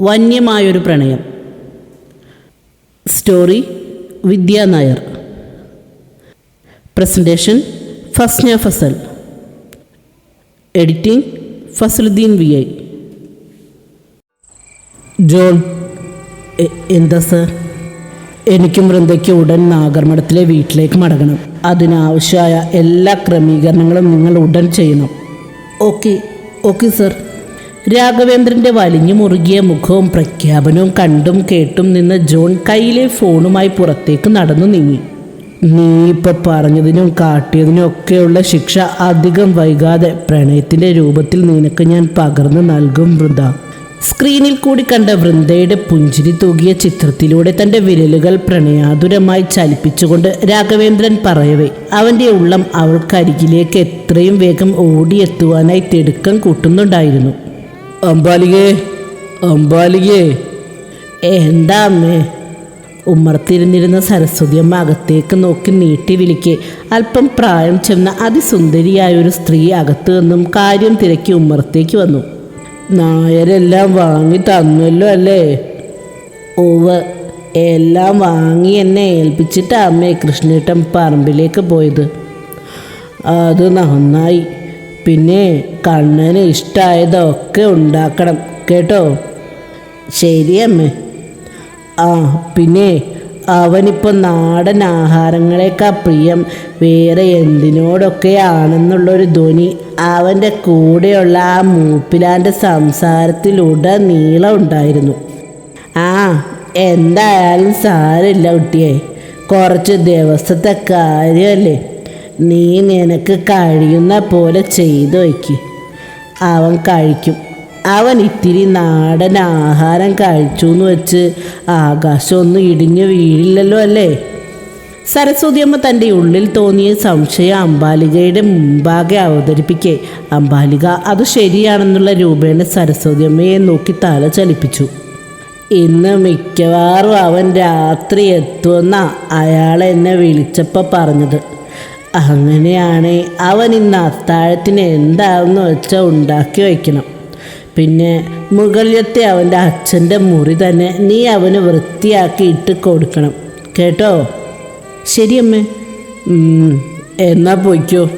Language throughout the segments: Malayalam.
വന്യമായൊരു പ്രണയം. Story Vidya Nair. Presentation Fasna Fasal. Editing Fasaluddin V I. John എന്താ സർ? എനിക്കും വൃന്ദയ്ക്ക് ഉടൻ നാഗർമഠത്തിലെ വീട്ടിലേക്ക് മടങ്ങണം. അതിനാവശ്യമായ എല്ലാ ക്രമീകരണങ്ങളും നിങ്ങൾ ഉടൻ ചെയ്യണം. Okay okay sir. രാഘവേന്ദ്രന്റെ വലിഞ്ഞു മുറുകിയ മുഖവും പ്രഖ്യാപനവും കണ്ടും കേട്ടും നിന്ന ജോൺ കയ്യിലെ ഫോണുമായി പുറത്തേക്ക് നടന്നു നീങ്ങി. നീ ഇപ്പൊ പറഞ്ഞതിനും കാട്ടിയതിനും ഒക്കെയുള്ള ശിക്ഷ അധികം വൈകാതെ പ്രണയത്തിന്റെ രൂപത്തിൽ നിനക്ക് ഞാൻ പകർന്നു നൽകും വൃന്ദ. സ്ക്രീനിൽ കൂടി കണ്ട വൃന്ദയുടെ പുഞ്ചിരി തൂകിയ ചിത്രത്തിലൂടെ തന്റെ വിരലുകൾ പ്രണയാതുരമായി ചലിപ്പിച്ചുകൊണ്ട് രാഘവേന്ദ്രൻ പറയവേ അവന്റെ ഉള്ളം അവൾക്കരികിലേക്ക് എത്രയും വേഗം ഓടിയെത്തുവാനായി തിടുക്കം കൂട്ടുന്നുണ്ടായിരുന്നു. അമ്പാലികേ അമ്പാലികേ എന്താ അമ്മേ ഉമ്മർത്തിരുന്നിരുന്ന സരസ്വതിയമ്മ അകത്തേക്ക് നോക്കി നീട്ടി വിളിക്കെ. അല്പം പ്രായം ചെന്ന അതിസുന്ദരിയായ ഒരു സ്ത്രീ അകത്തു നിന്നും കാര്യം തിരക്കി ഉമ്മറത്തേക്ക് വന്നു. നായരെല്ലാം വാങ്ങി തന്നല്ലോ അല്ലേ? ഓവ് എല്ലാം വാങ്ങി എന്നെ ഏൽപ്പിച്ചിട്ടാ അമ്മേ കൃഷ്ണേട്ടൻ പറമ്പിലേക്ക് പോയത്. അത് നന്നായി. പിന്നെ കണ്ണന് ഇഷ്ടമായതൊക്കെ ഉണ്ടാക്കണം. കേട്ടോ? ശരി അമ്മേ. ആ പിന്നെ അവനിപ്പോൾ നാടൻ ആഹാരങ്ങളെക്കാൾ പ്രിയം. വേറെ എന്തിനോടൊക്കെയാണെന്നുള്ളൊരു ധ്വനി. അവന്റെ കൂടെയുള്ള ആ മൂപ്പിലാന്റെ സംസാരത്തിലുടനീളം ഉണ്ടായിരുന്നു. ആ എന്തായാലും സാരമില്ല കുട്ടിയെ. കുറച്ച് ദിവസത്തെ കാര്യമല്ലേ? നീ നിനക്ക് കഴിയുന്ന പോലെ ചെയ്തു വയ്ക്ക്. അവൻ കഴിക്കും. അവൻ ഇത്തിരി നാടൻ ആഹാരം കഴിച്ചു എന്ന് വെച്ച് ആകാശമൊന്നും ഇടിഞ്ഞു വീഴില്ലല്ലോ അല്ലേ? സരസ്വതിയമ്മ തന്റെ ഉള്ളിൽ തോന്നിയ സംശയം അംബാലികയുടെ മുമ്പാകെ അവതരിപ്പിക്കെ. അംബാലിക അത് ശരിയാണെന്നുള്ള രൂപേണ സരസ്വതിയമ്മയെ നോക്കി തല ചലിപ്പിച്ചു. ഇന്ന് മിക്കവാറും അവൻ രാത്രി എത്തുമെന്നാ അയാൾ എന്നെ വിളിച്ചപ്പോൾ പറഞ്ഞത്. അങ്ങനെയാണേ അവൻ ഇന്ന് അത്താഴത്തിന് എന്താണെന്ന് വെച്ചാൽ ഉണ്ടാക്കി വയ്ക്കണം. പിന്നെ മുകളിലത്തെ അവന്റെ അച്ഛന്റെ മുറി തന്നെ നീ അവന് വൃത്തിയാക്കി ഇട്ട് കൊടുക്കണം. കേട്ടോ? ശരിയമ്മേ. എന്നാ പോയിക്കോ.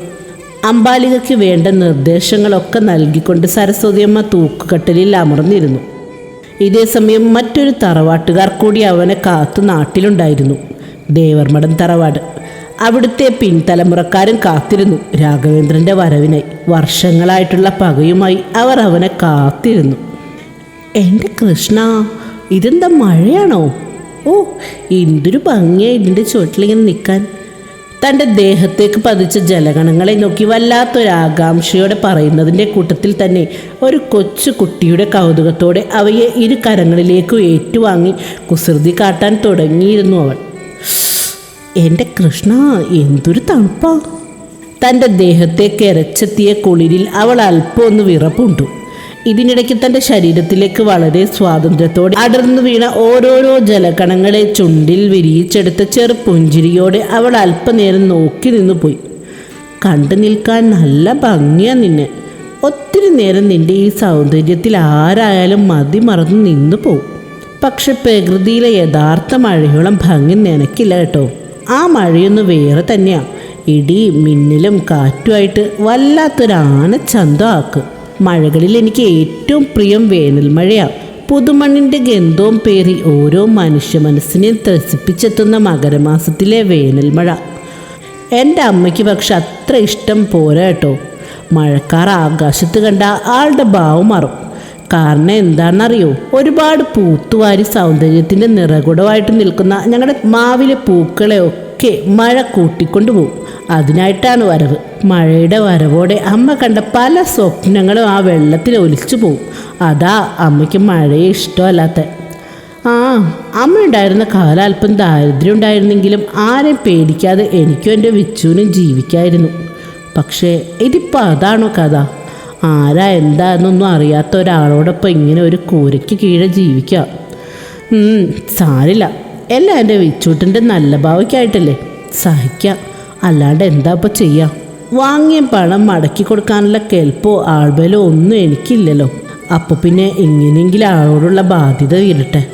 അമ്പാലികയ്ക്ക് വേണ്ട നിർദ്ദേശങ്ങളൊക്കെ നൽകിക്കൊണ്ട് സരസ്വതിയമ്മ തൂക്കുകട്ടലിൽ അമർന്നിരുന്നു. ഇതേ സമയം മറ്റൊരു തറവാട്ടുകാർ കൂടി അവനെ കാത്തു നാട്ടിലുണ്ടായിരുന്നു. ദേവർമഠം തറവാട്. അവിടുത്തെ പിൻതലമുറക്കാരും കാത്തിരുന്നു രാഘവേന്ദ്രന്റെ വരവിനായി. വർഷങ്ങളായിട്ടുള്ള പകയുമായി അവർ അവനെ കാത്തിരുന്നു. എന്റെ കൃഷ്ണ ഇതെന്താ മഴയാണോ? ഓ എന്തൊരു ഭംഗിയായി ഇതിന്റെ ചുവട്ടിലിങ്ങനെ നിൽക്കാൻ തന്റെ ദേഹത്തേക്ക് പതിച്ച ജലഗണങ്ങളെ നോക്കി വല്ലാത്തൊരു ആകാംക്ഷയോടെ പറയുന്നതിന്റെ കൂട്ടത്തിൽ തന്നെ ഒരു കൊച്ചു കുട്ടിയുടെ കൗതുകത്തോടെ അവയെ ഇരു കരങ്ങളിലേക്കും ഏറ്റുവാങ്ങി കുസൃതി കാട്ടാൻ തുടങ്ങിയിരുന്നു അവൾ. എന്റെ കൃഷ്ണ എന്തൊരു തണുപ്പാ. തന്റെ ദേഹത്തെ ഇരച്ചെത്തിയ കുളിരിൽ അവൾ അല്പം ഒന്ന് വിറപ്പുണ്ടു. ഇതിനിടയ്ക്ക് തന്റെ ശരീരത്തിലേക്ക് വളരെ സ്വാതന്ത്ര്യത്തോടെ അടർന്നു വീണ ഓരോരോ ജലകണങ്ങളെ ചുണ്ടിൽ വിരിയിച്ചെടുത്ത ചെറുപുഞ്ചിരിയോടെ അവൾ അല്പനേരം നോക്കി നിന്നു പോയി കണ്ടു നിൽക്കാൻ നല്ല ഭംഗിയാ നിന്നെ. ഒത്തിരി നേരം നിന്റെ ഈ സൗന്ദര്യത്തിൽ ആരായാലും മതി മറന്നു നിന്നു പോകും പക്ഷെ പ്രകൃതിയിലെ യഥാർത്ഥ മഴയോളം ഭംഗി നിനക്കില്ല കേട്ടോ. ആ മഴയൊന്ന് വേറെ തന്നെയാണ് ഇടി മിന്നലും കാറ്റുമായിട്ട് വല്ലാത്തൊരു ആനച്ചന്തമാക്കും മഴകളിൽ എനിക്ക് ഏറ്റവും പ്രിയം വേനൽ മഴയാണ് പുതുമണ്ണിന്റെ ഗന്ധവും പേറി ഓരോ മനുഷ്യ മനസ്സിനെ ത്രസിപ്പിച്ചെത്തുന്ന മകരമാസത്തിലെ വേനൽ മഴ. എന്റെ അമ്മയ്ക്ക് പക്ഷെ അത്ര ഇഷ്ടം പോരാ കേട്ടോ മഴക്കാർ ആകാശത്ത് കണ്ട ആളുടെ ഭാവം മാറും. കാരണം എന്താണെന്നറിയോ? ഒരുപാട് പൂത്തുവാരി സൗന്ദര്യത്തിന്റെ നിറകുടമായിട്ട് നിൽക്കുന്ന ഞങ്ങളുടെ മാവിലെ പൂക്കളെ ഒക്കെ മഴ കൂട്ടിക്കൊണ്ടു പോകും അതിനായിട്ടാണ് വരവ്. മഴയുടെ വരവോടെ അമ്മ കണ്ട പല സ്വപ്നങ്ങളും ആ വെള്ളത്തിൽ ഒലിച്ചു പോകും അതാ അമ്മയ്ക്ക് മഴയെ ഇഷ്ടമല്ലാത്ത. ആ അമ്മ ഉണ്ടായിരുന്ന കാലം അല്പം ദാരിദ്ര്യം ഉണ്ടായിരുന്നെങ്കിലും ആരെയും പേടിക്കാതെ എനിക്കും എന്റെ വിച്ചുവിനും ജീവിക്കായിരുന്നു. പക്ഷേ ഇതിപ്പോൾ അതാണോ കഥ? ആരാ എന്താണെന്നൊന്നും അറിയാത്ത ഒരാളോടൊപ്പം ഇങ്ങനെ ഒരു കൂരയ്ക്ക് കീഴെ ജീവിക്കാം. സാരില്ല. എല്ലാം എന്റെ വിച്ചൂട്ടിന്റെ നല്ല ഭാവയ്ക്കായിട്ടല്ലേ സഹിക്കാം. അല്ലാണ്ട് എന്താ ഇപ്പോൾ ചെയ്യാം? വാങ്ങിയ പണം മടക്കി കൊടുക്കാനുള്ള കെൽപ്പോ ആൾബലോ ഒന്നും എനിക്കില്ലല്ലോ. അപ്പോൾ പിന്നെ എങ്ങനെയെങ്കിലും ആളോടുള്ള ബാധ്യത തീരട്ടെ.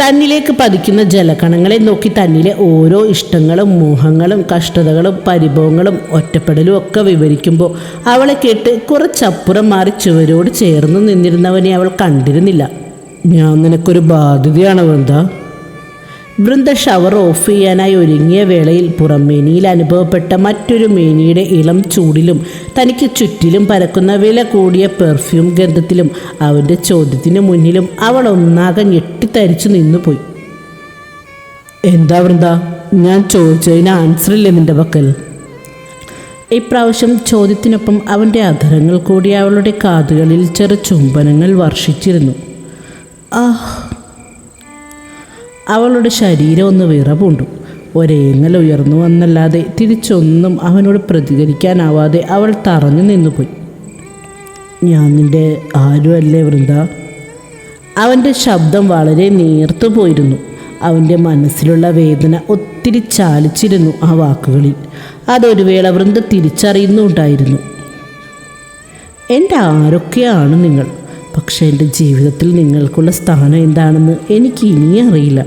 തന്നിലേക്ക് പതിക്കുന്ന ജലകണങ്ങളെ നോക്കി തന്നിലെ ഓരോ ഇഷ്ടങ്ങളും മോഹങ്ങളും കഷ്ടതകളും പരിഭവങ്ങളും ഒറ്റപ്പെടലും ഒക്കെ വിവരിക്കുമ്പോൾ അവളെ കേട്ട് കുറച്ചപ്പുറം മാറി ചുവരോട് ചേർന്ന് നിന്നിരുന്നവനെ അവൾ കണ്ടിരുന്നില്ല. ഞാൻ നിനക്കൊരു ബാധ്യതയാണ് വൃന്ദ വൃന്ദ ഷവർ ഓഫ് ചെയ്യാനായി ഒരുങ്ങിയ വേളയിൽ പുറം മേനിയിൽ അനുഭവപ്പെട്ട മറ്റൊരു മേനിയുടെ ഇളം ചൂടിലും തനിക്ക് ചുറ്റിലും പരക്കുന്ന വില കൂടിയ പെർഫ്യൂം ഗന്ധത്തിലും അവന്റെ ചോദ്യത്തിന് മുന്നിലും അവൾ ഒന്നാകെ ഞെട്ടിത്തരിച്ചു നിന്നുപോയി. എന്താ വൃന്ദ? ഞാൻ ചോദിച്ചതിന് ആൻസർ ഇല്ല നിന്റെ പക്കൽ? ഇപ്രാവശ്യം ചോദ്യത്തിനൊപ്പം അവന്റെ അധരങ്ങൾ കൂടി അവളുടെ കാതുകളിൽ ചെറു ചുംബനങ്ങൾ വർഷിച്ചിരുന്നു. ആഹ് അവളുടെ ശരീരം ഒന്ന് വിറപൂണ്ടു ഒരേങ്ങൽ ഉയർന്നു വന്നല്ലാതെ തിരിച്ചൊന്നും അവനോട് പ്രതികരിക്കാനാവാതെ അവൾ തറഞ്ഞു നിന്നുപോയി. ഞാൻ നിന്റെ ആരുമല്ലേ വൃന്ദ? അവന്റെ ശബ്ദം വളരെ നേർത്തു പോയിരുന്നു. അവന്റെ മനസ്സിലുള്ള വേദന ഒത്തിരി ചാലിച്ചിരുന്നു ആ വാക്കുകളിൽ. അതൊരു വേള വൃന്ദ തിരിച്ചറിയുന്നുണ്ടായിരുന്നു. എന്റെ ആരൊക്കെയാണ് നിങ്ങൾ? പക്ഷേ എന്റെ ജീവിതത്തിൽ നിങ്ങൾക്കുള്ള സ്ഥാനം എന്താണെന്ന് എനിക്ക് ഇനിയും അറിയില്ല.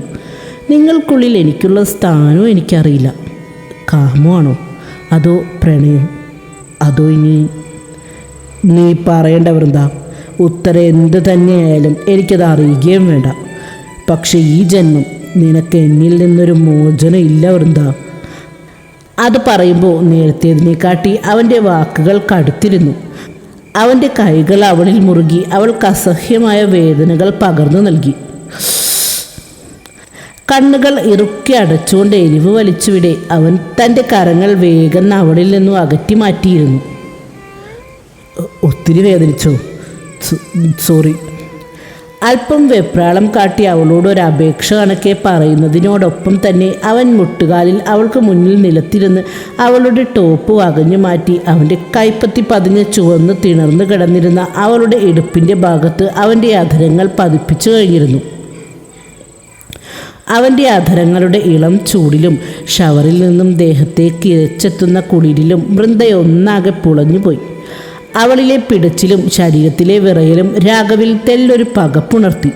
നിങ്ങൾക്കുള്ളിൽ എനിക്കുള്ള സ്ഥാനവും എനിക്കറിയില്ല. കാമമാണോ അതോ പ്രണയം? അതോ ഇനി നീ പറയേണ്ട വൃന്ദ ഉത്തരം എന്ത് തന്നെയായാലും എനിക്കത് അറിയുകയും വേണ്ട. പക്ഷേ ഈ ജന്മം നിനക്ക് എന്നിൽ നിന്നൊരു മോചനം ഇല്ല വൃന്ദ അത് പറയുമ്പോൾ നേരത്തേതിനെക്കാട്ടി അവന്റെ വാക്കുകൾ കടുത്തിരുന്നു. അവന്റെ കൈകൾ അവളിൽ മുറുകി. അവൾക്ക് അസഹ്യമായ വേദനകൾ പകർന്നു നൽകി. കണ്ണുകൾ ഇറുക്കി അടച്ചുകൊണ്ട് എരിവ് വലിച്ചുവിടെ അവൻ തന്റെ കരങ്ങൾ വേഗം അവളിൽ നിന്നും അകറ്റി മാറ്റിയിരുന്നു. ഒത്തിരി വേദനിച്ചോ? സോറി. അല്പം വെപ്രാളം കാട്ടി അവളോട് ഒരു അപേക്ഷ കണക്കെ പറയുന്നതിനോടൊപ്പം തന്നെ അവൻ മുട്ടുകാലിൽ അവൾക്ക് മുന്നിൽ നിലത്തിരുന്ന് അവളുടെ ടോപ്പ് വകഞ്ഞു മാറ്റി അവന്റെ കൈപ്പത്തി പതിഞ്ഞ ചുവന്ന് തിണർന്നു കിടന്നിരുന്ന അവളുടെ ഇടുപ്പിന്റെ ഭാഗത്ത് അവന്റെ അധരങ്ങൾ പതിപ്പിച്ചു കഴിഞ്ഞിരുന്നു. അവന്റെ അധരങ്ങളുടെ ഇളം ചൂടിലും ഷവറിൽ നിന്നും ദേഹത്തേക്ക് ഇരച്ചെത്തുന്ന കുളിരിലും വൃന്ദയൊന്നാകെ പുളഞ്ഞുപോയി. അവളിലെ പിടച്ചിലും ശരീരത്തിലെ വിറയലും രാഘവിൽ തെല്ലൊരു പകപ്പുണർത്തി.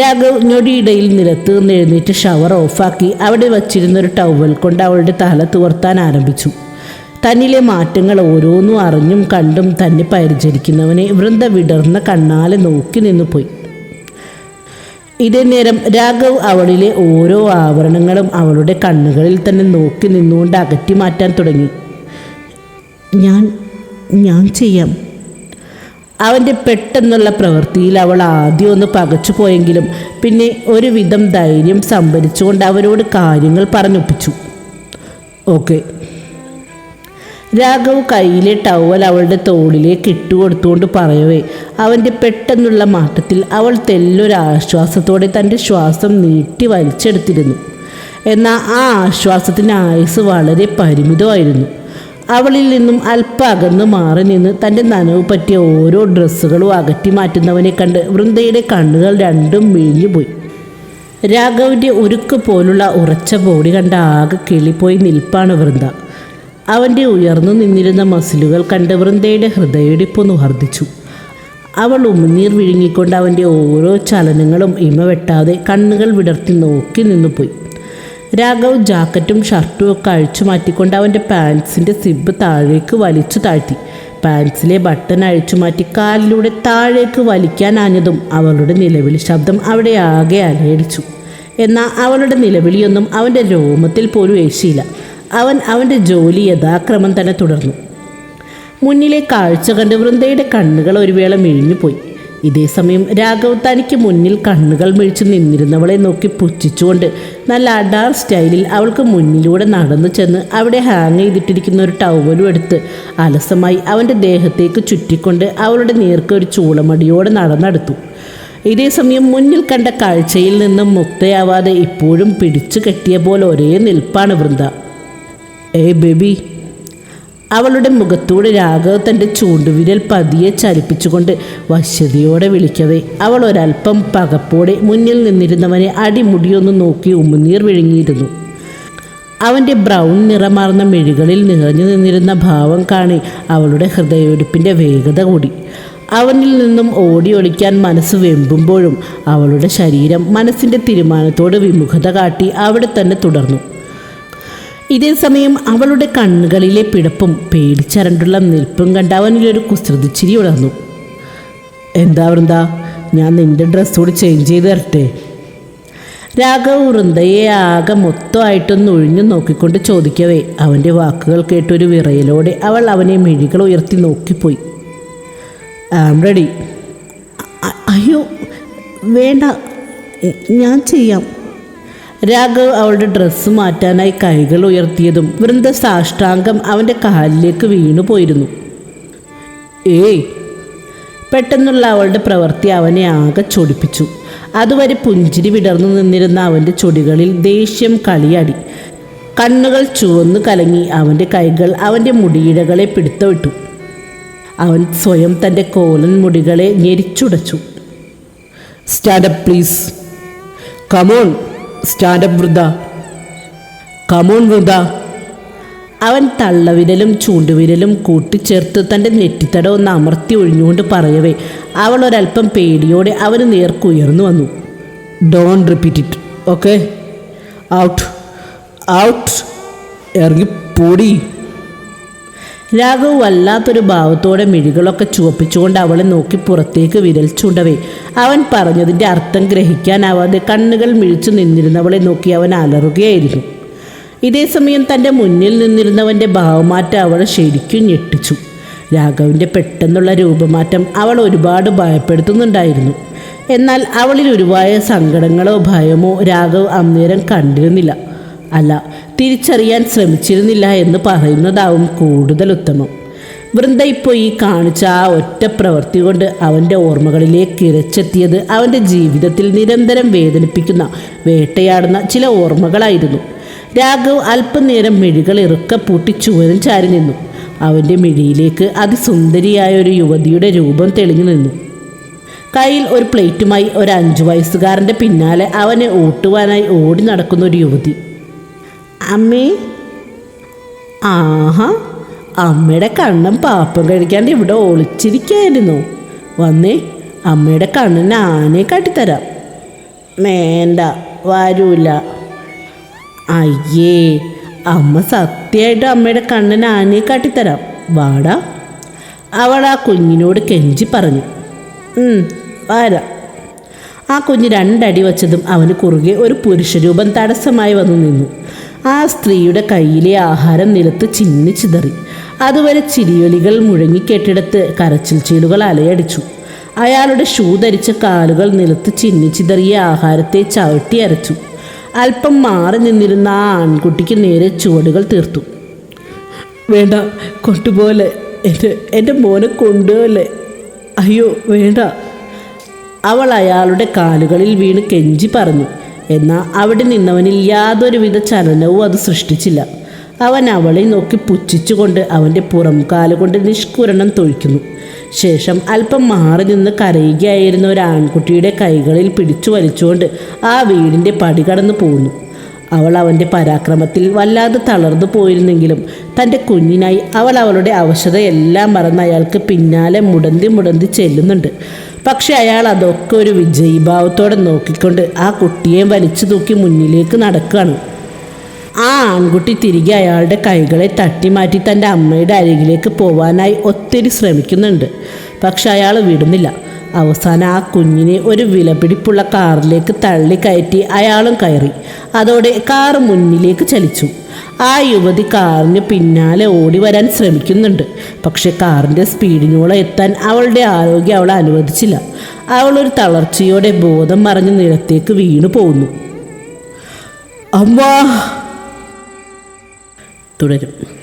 രാഘവ് ഞൊടിയിടയിൽ നിലത്ത് നിന്ന് എഴുന്നേറ്റ് ഷവർ ഓഫാക്കി അവിടെ വച്ചിരുന്ന ഒരു ടവൽ കൊണ്ട് അവളുടെ തല തുവർത്താൻ ആരംഭിച്ചു. തന്നിലെ മാറ്റങ്ങൾ ഓരോന്നും അറിഞ്ഞും കണ്ടും തന്നെ പരിചരിക്കുന്നവനെ വൃന്ദ വിടർന്ന കണ്ണാലെ നോക്കി നിന്നുപോയി. ഇതേ നേരം രാഘവ് അവളിലെ ഓരോ ആവരണങ്ങളും അവളുടെ കണ്ണുകളിൽ തന്നെ നോക്കി നിന്നുകൊണ്ട് അകറ്റി മാറ്റാൻ തുടങ്ങി. ഞാൻ ഞാൻ ചെയ്യാം. അവന്റെ പെട്ടെന്നുള്ള പ്രവൃത്തിയിൽ അവൾ ആദ്യം ഒന്ന് പകച്ചു പോയെങ്കിലും പിന്നെ ഒരുവിധം ധൈര്യം സംഭരിച്ചുകൊണ്ട് അവരോട് കാര്യങ്ങൾ പറഞ്ഞൊപ്പിച്ചു. ഓക്കെ. രാഘവ് കയ്യിലെ ടവൽ അവളുടെ തോളിലേക്ക് ഇട്ടുകൊടുത്തുകൊണ്ട് പറയവേ അവന്റെ പെട്ടെന്നുള്ള മാറ്റത്തിൽ അവൾ തെല്ലൊരാശ്വാസത്തോടെ തന്റെ ശ്വാസം നീട്ടി വലിച്ചെടുത്തിരുന്നു. എന്നാൽ ആ ആശ്വാസത്തിന് ആയുസ് വളരെ പരിമിതമായിരുന്നു. അവളിൽ നിന്നും അല്പം അകന്ന് മാറി നിന്ന് തന്റെ നനവ് പറ്റിയ ഓരോ ഡ്രസ്സുകളും അകറ്റി മാറ്റുന്നവനെ കണ്ട് വൃന്ദയുടെ കണ്ണുകൾ രണ്ടും മിഴിഞ്ഞുപോയി രാഘവിന്റെ ഉരുക്ക് പോലുള്ള ഉറച്ച ബോഡി കണ്ട ആകെ കിളിപ്പോയി നിൽപ്പാണ് വൃന്ദ. അവന്റെ ഉയർന്നു നിന്നിരുന്ന മസിലുകൾ കണ്ട് വൃന്ദയുടെ ഹൃദയടിപ്പൊന്ന് വർദ്ധിച്ചു. അവൾ ഉമിനീർ വിഴുങ്ങിക്കൊണ്ട് അവന്റെ ഓരോ ചലനങ്ങളും ഇമ വെട്ടാതെ കണ്ണുകൾ വിടർത്തി നോക്കി നിന്നുപോയി. രാഘവ് ജാക്കറ്റും ഷർട്ടും ഒക്കെ അഴിച്ചു മാറ്റിക്കൊണ്ട് അവന്റെ പാൻസിന്റെ സിബ് താഴേക്ക് വലിച്ചു താഴ്ത്തി. പാൻസിലെ ബട്ടൺ അഴിച്ചു മാറ്റി കാലിലൂടെ താഴേക്ക് വലിക്കാനാഞ്ഞതും അവളുടെ നിലവിളി ശബ്ദം അവിടെ ആകെ അലയടിച്ചു. എന്നാൽ അവളുടെ നിലവിളിയൊന്നും അവന്റെ രോമത്തിൽ പോലും ഏശിയില്ല. അവൻ അവന്റെ ജോലി യഥാക്രമം തന്നെ തുടർന്നു. മുന്നിലെ കാഴ്ച കണ്ട് വൃന്ദയുടെ കണ്ണുകൾ ഒരു വേള മിഴിഞ്ഞുപോയി. ഇതേസമയം രാഘവ് തനിക്ക് മുന്നിൽ കണ്ണുകൾ മിഴിച്ചു നിന്നിരുന്നവളെ നോക്കി പുച്ഛിച്ചുകൊണ്ട് നല്ല അഡാർ സ്റ്റൈലിൽ അവൾക്ക് മുന്നിലൂടെ നടന്നു ചെന്ന് അവിടെ ഹാങ് ചെയ്തിട്ടിരിക്കുന്ന ഒരു ടവലും എടുത്ത് അലസമായി അവന്റെ ദേഹത്തേക്ക് ചുറ്റിക്കൊണ്ട് അവളുടെ നേർക്ക് ഒരു ചൂളമടിയോടെ നടന്നെടുത്തു. ഇതേസമയം മുന്നിൽ കണ്ട കാഴ്ചയിൽ നിന്നും മുക്തയാവാതെ ഇപ്പോഴും പിടിച്ചു കെട്ടിയ പോലെ ഒരേ നിൽപ്പാണ് വൃന്ദ. ഏ ബേബി അവളുടെ മുഖത്തൂടെ രാഘവ് തന്റെ ചൂണ്ടുവിരൽ പതിയെ ചലിപ്പിച്ചുകൊണ്ട് വശ്യതയോടെ വിളിക്കവേ. അവൾ ഒരല്പം പകപ്പോടെ മുന്നിൽ നിന്നിരുന്നവനെ അടിമുടിയൊന്ന് നോക്കി ഉമ്മുനീർ വിഴുങ്ങിയിരുന്നു. അവന്റെ ബ്രൗൺ നിറമാർന്ന മിഴികളിൽ നിറഞ്ഞു നിന്നിരുന്ന ഭാവം കാണി അവളുടെ ഹൃദയൊടുപ്പിന്റെ വേഗത കൂടി. അവനിൽ നിന്നും ഓടി ഒളിക്കാൻ മനസ്സ് വെമ്പുമ്പോഴും അവളുടെ ശരീരം മനസ്സിന്റെ തീരുമാനത്തോട് വിമുഖത കാട്ടി അവിടെ തന്നെ തുടർന്നു. ഇതേ സമയം അവളുടെ കണ്ണുകളിലെ പിടപ്പും പേടിച്ചരണ്ടുള്ള നിൽപ്പും കണ്ടവനിലൊരു കുസൃതിച്ചിരി ഉണർന്നു. എന്താ വൃന്ദ ഞാൻ നിന്റെ ഡ്രസ്സ് കൂടി ചേഞ്ച് ചെയ്ത് തരട്ടെ? രാഘവ് വൃന്ദയെ ആകെ മൊത്തമായിട്ടൊന്ന് ഒഴിഞ്ഞു നോക്കിക്കൊണ്ട് ചോദിക്കവേ അവന്റെ വാക്കുകൾ കേട്ടൊരു വിറയലോടെ അവൾ അവനെ മെഴികൾ ഉയർത്തി നോക്കിപ്പോയി. ആം റെഡി അയ്യോ വേണ്ട ഞാൻ ചെയ്യാം. രാഘവ് അവളുടെ ഡ്രസ്സ് മാറ്റാനായി കൈകൾ ഉയർത്തിയതും വൃന്ദ സാഷ്ടാംഗം അവന്റെ കാലിലേക്ക് വീണു പോയിരുന്നു. ഏയ് പെട്ടെന്നുള്ള അവളുടെ പ്രവൃത്തി അവനെ ആകെ ചൊടിപ്പിച്ചു. അതുവരെ പുഞ്ചിരി വിടർന്നു നിന്നിരുന്ന അവന്റെ ചൊടികളിൽ ദേഷ്യം കളിയാടി. കണ്ണുകൾ ചുവന്നു കലങ്ങി അവന്റെ കൈകൾ അവന്റെ മുടിയിഴകളെ പിടുത്തവിട്ടു. അവൻ സ്വയം തന്റെ കോലൻ മുടികളെ ഞെരിച്ചുടച്ചു. Stand up please come on stand up വൃദ്ധ. കമോൺ വൃദ്ധ. അവൻ തള്ളവിരലും ചൂണ്ടുവിരലും കൂട്ടിച്ചേർത്ത് തന്റെ നെറ്റിത്തട ഒന്ന് അമർത്തി ഒഴിഞ്ഞുകൊണ്ട് പറയവേ. അവൾ ഒരല്പം പേടിയോടെ അവന് നേർക്കുയർന്നു വന്നു. Don't repeat it okay out out ഇറങ്ങി പൊടി. രാഘവ് വല്ലാത്തൊരു ഭാവത്തോടെ മിഴികളൊക്കെ ചുവപ്പിച്ചുകൊണ്ട് അവളെ നോക്കി പുറത്തേക്ക് വിരൽ ചൂണ്ടവേ. അവൻ പറഞ്ഞതിന്റെ അർത്ഥം ഗ്രഹിക്കാനാവാതെ കണ്ണുകൾ മിഴിച്ചു നിന്നിരുന്നവളെ നോക്കി അവൻ അലറുകയായിരുന്നു. ഇതേസമയം തന്റെ മുന്നിൽ നിന്നിരുന്നവന്റെ ഭാവമാറ്റം അവളെ ശരിക്കും ഞെട്ടിച്ചു. രാഘവിന്റെ പെട്ടെന്നുള്ള രൂപമാറ്റം അവൾ ഒരുപാട് ഭയപ്പെടുത്തുന്നുണ്ടായിരുന്നു. എന്നാൽ അവളിൽ ഉരുവായ സങ്കടങ്ങളോ ഭയമോ രാഘവ് അന്നേരം കണ്ടിരുന്നില്ല. അല്ല തിരിച്ചറിയാൻ ശ്രമിച്ചിരുന്നില്ല എന്ന് പറയുന്നതാവും കൂടുതൽ ഉത്തമം. വൃന്ദ ഇപ്പോൾ ഈ കാണിച്ച ആ ഒറ്റ പ്രവൃത്തി കൊണ്ട് അവന്റെ ഓർമ്മകളിലേക്ക് ഇരച്ചെത്തിയത് അവന്റെ ജീവിതത്തിൽ നിരന്തരം വേദനിപ്പിക്കുന്ന വേട്ടയാടുന്ന ചില ഓർമ്മകളായിരുന്നു. രാഘവ് അല്പനേരം മിഴികൾ ഇറുക്ക പൂട്ടി ചുവരും ചാരി നിന്നു. അവന്റെ മിഴിയിലേക്ക് അതിസുന്ദരിയായ ഒരു യുവതിയുടെ രൂപം തെളിഞ്ഞു നിന്നു. കയ്യിൽ ഒരു പ്ലേറ്റുമായി ഒരു അഞ്ചു വയസ്സുകാരന്റെ പിന്നാലെ അവനെ ഓട്ടുവാനായി ഓടി നടക്കുന്ന ഒരു യുവതി. അമ്മേ. ആഹാ അമ്മയുടെ കണ്ണൻ പാപ്പം കഴിക്കാണ്ട് ഇവിടെ ഒളിച്ചിരിക്കായിരുന്നു. വന്നേ അമ്മയുടെ കണ്ണിന് ആനയെ കാട്ടിത്തരാം. വേണ്ട വരൂല. അയ്യേ അമ്മ സത്യമായിട്ട് അമ്മയുടെ കണ്ണിന് ആനയെ കാട്ടിത്തരാം. വാടാ. അവൾ ആ കുഞ്ഞിനോട് കെഞ്ചി പറഞ്ഞു. "ഉം, വരാം. ആ കുഞ്ഞ് രണ്ടടി വച്ചതും അവന് കുറുകെ ഒരു പുരുഷരൂപം തടസ്സമായി വന്നു നിന്നു. ആ സ്ത്രീയുടെ കയ്യിലെ ആഹാരം നിലത്ത് ചിന്നി ചിതറി. അതുവരെ ചിരിയൊലികൾ മുഴങ്ങിക്കെട്ടിടത്ത് കരച്ചിൽ ചീലുകൾ അലയടിച്ചു. അയാളുടെ ഷൂ ധരിച്ച കാലുകൾ നിലത്ത് ചിന്നി ചിതറിയ ആഹാരത്തെ ചവിട്ടി അരച്ചു. അല്പം മാറി നിന്നിരുന്ന ആ ആൺകുട്ടിക്ക് നേരെ ചുവടുകൾ തീർത്തു. വേണ്ട കൊണ്ടുപോലെ എന്റെ എന്റെ മോനെ കൊണ്ടുപോലെ അയ്യോ വേണ്ട. അവൾ അയാളുടെ കാലുകളിൽ വീണ് കെഞ്ചി പറഞ്ഞു. എന്നാൽ അവിടെ നിന്നവനിൽ യാതൊരുവിധ ചലനവും അത് സൃഷ്ടിച്ചില്ല. അവൻ അവളെ നോക്കി പുച്ഛിച്ചുകൊണ്ട് അവന്റെ പുറം കാലുകൊണ്ട് നിഷ്കുരണം തൊഴിക്കുന്നു. ശേഷം അല്പം മാറി നിന്ന് കരയുകയായിരുന്ന ഒരു ആൺകുട്ടിയുടെ കൈകളിൽ പിടിച്ചു വലിച്ചുകൊണ്ട് ആ വീടിന്റെ പടി കടന്നു പോകുന്നു. അവൾ അവന്റെ പരാക്രമത്തിൽ വല്ലാതെ തളർന്നു പോയിരുന്നെങ്കിലും തന്റെ കുഞ്ഞിനായി അവൾ അവളുടെ അവശതയെല്ലാം മറന്ന് അയാൾക്ക് പിന്നാലെ മുടന്തി മുടന്തി ചെല്ലുന്നുണ്ട്. പക്ഷെ അയാൾ അതൊക്കെ ഒരു വിജയഭാവത്തോടെ നോക്കിക്കൊണ്ട് ആ കുട്ടിയെ വലിച്ചു തൂക്കി മുന്നിലേക്ക് നടക്കുകയാണ്. ആ ആൺകുട്ടി തിരികെ അയാളുടെ കൈകളെ തട്ടിമാറ്റി തന്റെ അമ്മയുടെ അരികിലേക്ക് പോവാനായി ഒത്തിരി ശ്രമിക്കുന്നുണ്ട്. പക്ഷെ അയാൾ വിടുന്നില്ല. അവസാനം ആ കുഞ്ഞിനെ ഒരു വിലപിടിപ്പുള്ള കാറിലേക്ക് തള്ളി കയറ്റി അയാളും കയറി. അതോടെ കാർ മുന്നിലേക്ക് ചലിച്ചു. ആ യുവതി കാറിന് പിന്നാലെ ഓടി വരാൻ ശ്രമിക്കുന്നുണ്ട്. പക്ഷെ കാറിന്റെ സ്പീഡിനോളം എത്താൻ അവളുടെ ആരോഗ്യം അവളെ അനുവദിച്ചില്ല. അവൾ ഒരു തളർച്ചയോടെ ബോധം മറഞ്ഞ് നിലത്തേക്ക് വീണു പോകുന്നു അമ്മാ! തുടരും.